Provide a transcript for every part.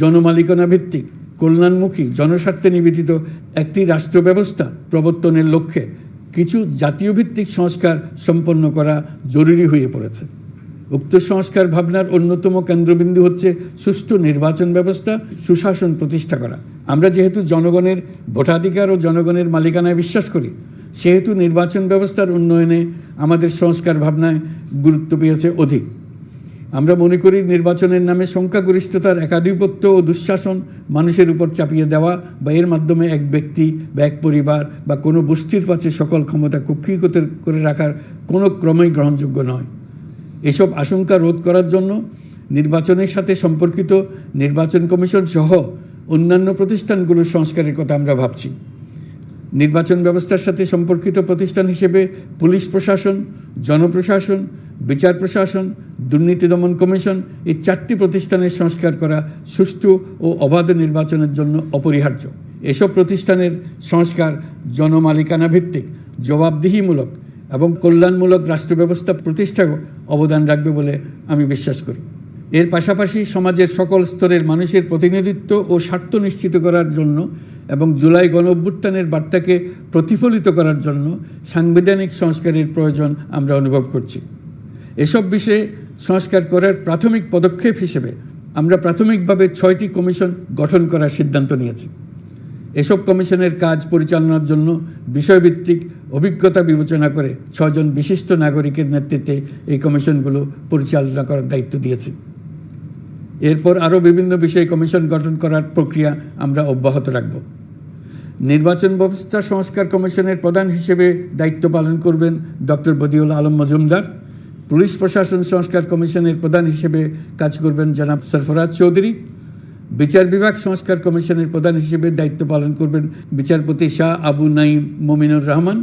জনমালিকানা ভিত্তিক কল্যাণমুখী, জনস্বার্থে নিবেদিত একটি রাষ্ট্র ব্যবস্থা প্রবর্তনের লক্ষ্যে কিছু জাতীয় ভিত্তিক সংস্কার সম্পন্ন করা জরুরি হয়ে পড়েছে। উক্ত সংস্কার ভাবনার অন্যতম কেন্দ্রবিন্দু হচ্ছে সুষ্ঠু নির্বাচন ব্যবস্থা, সুশাসন প্রতিষ্ঠা করা। আমরা যেহেতু জনগণের ভোটাধিকার ও জনগণের মালিকানায় বিশ্বাস করি, সেহেতু নির্বাচন ব্যবস্থার উন্নয়নে আমাদের সংস্কার ভাবনায় গুরুত্ব পেয়েছে অধিক। আমরা মনে করি নির্বাচনের নামে সংখ্যাগরিষ্ঠতার একাধিপত্য ও দুঃশাসন মানুষের উপর চাপিয়ে দেওয়া বা এর মাধ্যমে এক ব্যক্তি বা এক পরিবার বা কোনো গোষ্ঠীর কাছে সকল ক্ষমতা কুক্ষিগত করে রাখার কোনো ক্রমেই গ্রহণযোগ্য নয়। এসব আশঙ্কা রোধ করার জন্য নির্বাচনের সাথে সম্পর্কিত নির্বাচন কমিশন সহ অন্যান্য প্রতিষ্ঠানগুলোর সংস্কারের কথা আমরা ভাবছি। নির্বাচন ব্যবস্থার সাথে সম্পর্কিত প্রতিষ্ঠান হিসেবে পুলিশ প্রশাসন, জনপ্রশাসন বিচার প্রশাসন, দুর্নীতি দমন কমিশন এই চারটি প্রতিষ্ঠানের সংস্কার করা সুষ্ঠু ও অবাধ নির্বাচনের জন্য অপরিহার্য। এসব প্রতিষ্ঠানের সংস্কার জনমালিকানা ভিত্তিক জবাবদিহিমূলক এবং কল্যাণমূলক রাষ্ট্র ব্যবস্থা প্রতিষ্ঠাও অবদান রাখবে বলে আমি বিশ্বাস করি। এর পাশাপাশি সমাজের সকল স্তরের মানুষের প্রতিনিধিত্ব ও স্বার্থ নিশ্চিত করার জন্য এবং জুলাই গণ অভ্যুত্থানের বার্তাকে প্রতিফলিত করার জন্য সাংবিধানিক সংস্কারের প্রয়োজন আমরা অনুভব করছি। এসব বিষয়ে সংস্কার করার প্রাথমিক পদক্ষেপ হিসেবে আমরা প্রাথমিকভাবে ছয়টি কমিশন গঠন করার সিদ্ধান্ত নিয়েছি। এসব কমিশনের কাজ পরিচালনার জন্য বিষয়ভিত্তিক অভিজ্ঞতা বিবেচনা করে ছজন বিশিষ্ট নাগরিকের নেতৃত্বে এই কমিশনগুলো পরিচালনা করার দায়িত্ব দিয়েছি। এরপর আরও বিভিন্ন বিষয়ে কমিশন গঠন করার প্রক্রিয়া আমরা অব্যাহত রাখব। নির্বাচন ব্যবস্থা সংস্কার কমিশনের প্রধান হিসেবে দায়িত্ব পালন করবেন ডক্টর বদিউল আলম মজুমদার। পুলিশ প্রশাসন সংস্কার কমিশনের প্রধান হিসেবে কাজ করবেন জনাব সরফরাজ চৌধুরী। বিচার বিভাগ সংস্কার কমিশনের প্রধান হিসেবে দায়িত্ব পালন করবেন বিচারপতি শাহ আবু নাইম মমিনুর রহমান।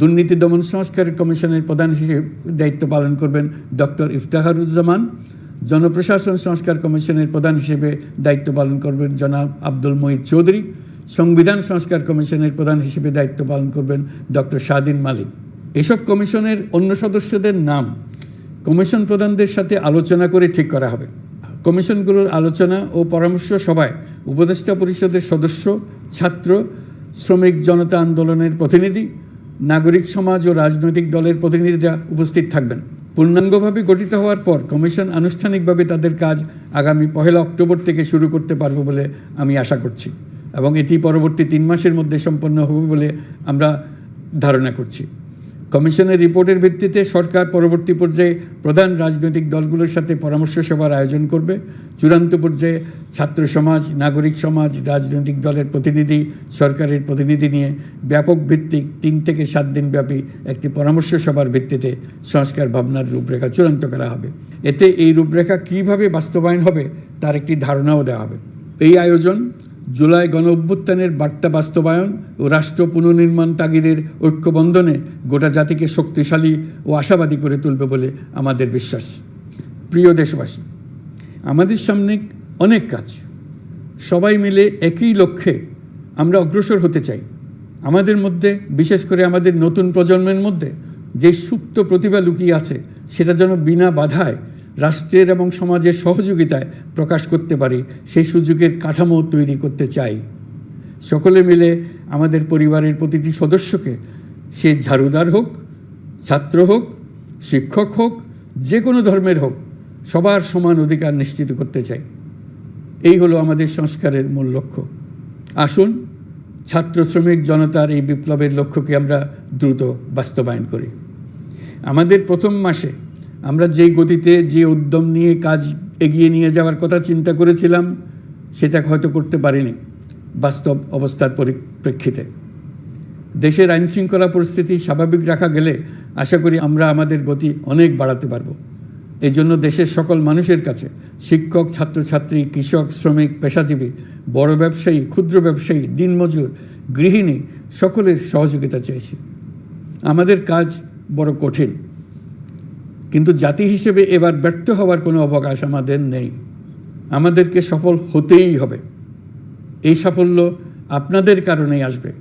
দুর্নীতি দমন সংস্কার কমিশনের প্রধান হিসেবে দায়িত্ব পালন করবেন ডক্টর ইফতাহারুজ্জামান জনপ্রশাসন সংস্কার কমিশনের প্রধান হিসেবে দায়িত্ব পালন করবেন জনাব আব্দুল মহিদ চৌধুরী। সংবিধান সংস্কার কমিশনের প্রধান হিসেবে দায়িত্ব পালন করবেন ডক্টর শাহদিন মালিক। এসব কমিশনের অন্য সদস্যদের নাম কমিশন প্রধানদের সাথে আলোচনা করে ঠিক করা হবে। কমিশনগুলোর আলোচনা ও পরামর্শ সভায় উপদেষ্টা পরিষদের সদস্য, ছাত্র, শ্রমিক জনতা আন্দোলনের প্রতিনিধি, নাগরিক সমাজ ও রাজনৈতিক দলের প্রতিনিধিরা উপস্থিত থাকবেন। পূর্ণাঙ্গভাবে গঠিত হওয়ার পর কমিশন আনুষ্ঠানিকভাবে তাদের কাজ আগামী পহেলা অক্টোবর থেকে শুরু করতে পারব বলে আমি আশা করছি এবং এটি পরবর্তী তিন মাসের মধ্যে সম্পন্ন হবে বলে আমরা ধারণা করছি। কমিশনের রিপোর্টের ভিত্তিতে সরকার পরবর্তী পর্যায়ে প্রধান রাজনৈতিক দলগুলোর সাথে পরামর্শ সভার আয়োজন করবে। চূড়ান্ত পর্যায়ে ছাত্র সমাজ, নাগরিক সমাজ, রাজনৈতিক দলের প্রতিনিধি, সরকারের প্রতিনিধি নিয়ে ব্যাপক ভিত্তিক তিন থেকে সাত দিন ব্যাপী একটি পরামর্শ সভার ভিত্তিতে সংস্কার ভাবনার রূপরেখা চূড়ান্ত করা হবে। এতে এই রূপরেখা কীভাবে বাস্তবায়ন হবে তার একটি ধারণাও দেওয়া হবে। এই আয়োজন জুলাই গণ অভ্যুত্থানের বার্তা বাস্তবায়ন ও রাষ্ট্র পুনর্নির্মাণ তাগিদের ঐক্যবন্ধনে গোটা জাতিকে শক্তিশালী ও আশাবাদী করে তুলবে বলে আমাদের বিশ্বাস। প্রিয় দেশবাসী, আমাদের সামনে অনেক কাজ। সবাই মিলে একই লক্ষ্যে আমরা অগ্রসর হতে চাই। আমাদের মধ্যে, বিশেষ করে আমাদের নতুন প্রজন্মের মধ্যে যে সুপ্ত প্রতিভা লুকিয়ে আছে, সেটা যেন বিনা বাধায় রাষ্ট্রের এবং সমাজের সহযোগিতায় প্রকাশ করতে পারি, সেই সুযোগের কাঠামো তৈরি করতে চাই। সকলে মিলে আমাদের পরিবারের প্রতিটি সদস্যকে, সে ঝাড়ুদার হোক, ছাত্র হোক, শিক্ষক হোক, যে কোনো ধর্মের হোক, সবার সমান অধিকার নিশ্চিত করতে চাই। এই হলো আমাদের সংস্কারের মূল লক্ষ্য। আসুন, ছাত্র শ্রমিক জনতার এই বিপ্লবের লক্ষ্যকে আমরা দ্রুত বাস্তবায়ন করি। আমাদের প্রথম মাসে আমরা যেই গতিতে যে উদ্যম নিয়ে কাজ এগিয়ে নিয়ে যাওয়ার কথা চিন্তা করেছিলাম, সেটা হয়তো করতে পারিনি বাস্তব অবস্থার পরিপ্রেক্ষিতে। দেশের আইনশৃঙ্খলা পরিস্থিতি স্বাভাবিক রাখা গেলে আশা করি আমরা আমাদের গতি অনেক বাড়াতে পারব। এই জন্য দেশের সকল মানুষের কাছে শিক্ষক, ছাত্রছাত্রী, কৃষক, শ্রমিক, পেশাজীবী, বড় ব্যবসায়ী, ক্ষুদ্র ব্যবসায়ী, দিনমজুর, গৃহিণী সকলের সহযোগিতা চেয়েছি। আমাদের কাজ বড় কঠিন। কিন্তু জাতি হিসেবে এবার ব্যর্থ হওয়ার কোনো অবকাশ আমাদের নেই। আমাদেরকে সফল হতেই হবে। এই সাফল্য আপনাদের কারণেই আসবে।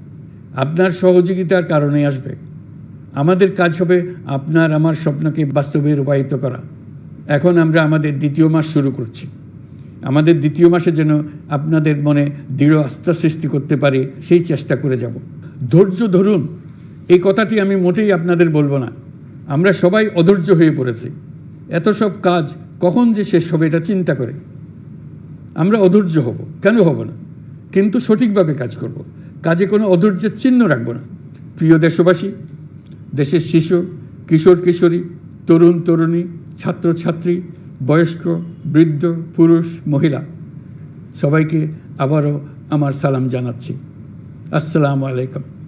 আপনার সহযোগিতার কারণে আসবে। আমাদের কাজ হবে আপনার আমার স্বপ্নকে বাস্তবে রূপায়িত করা। এখন আমরা আমাদের দ্বিতীয় মাস শুরু করছি। আমাদের দ্বিতীয় মাসে যেন আপনাদের মনে দৃঢ় আস্থা সৃষ্টি করতে পারে, সেই চেষ্টা করে যাব। ধৈর্য ধরুন। এই কথাটি আমি মোটেই আপনাদের বলব না। আমরা সবাই অধৈর্য হয়ে পড়েছি। এত সব কাজ কখন যে শেষ হবে এটা চিন্তা করে। আমরা অধৈর্য হব। কেন হব না? কিন্তু সঠিকভাবে কাজ করব। কাজে কোনো অধৈর্যের চিহ্ন রাখব না। প্রিয় দেশবাসী, দেশের শিশু, কিশোর, কিশোরী, তরুণ, তরুণী, ছাত্রছাত্রী, বয়স্ক, বৃদ্ধ, পুরুষ, মহিলা, সবাইকে আবারও আমার সালাম জানাচ্ছি। আসসালামু আলাইকুম।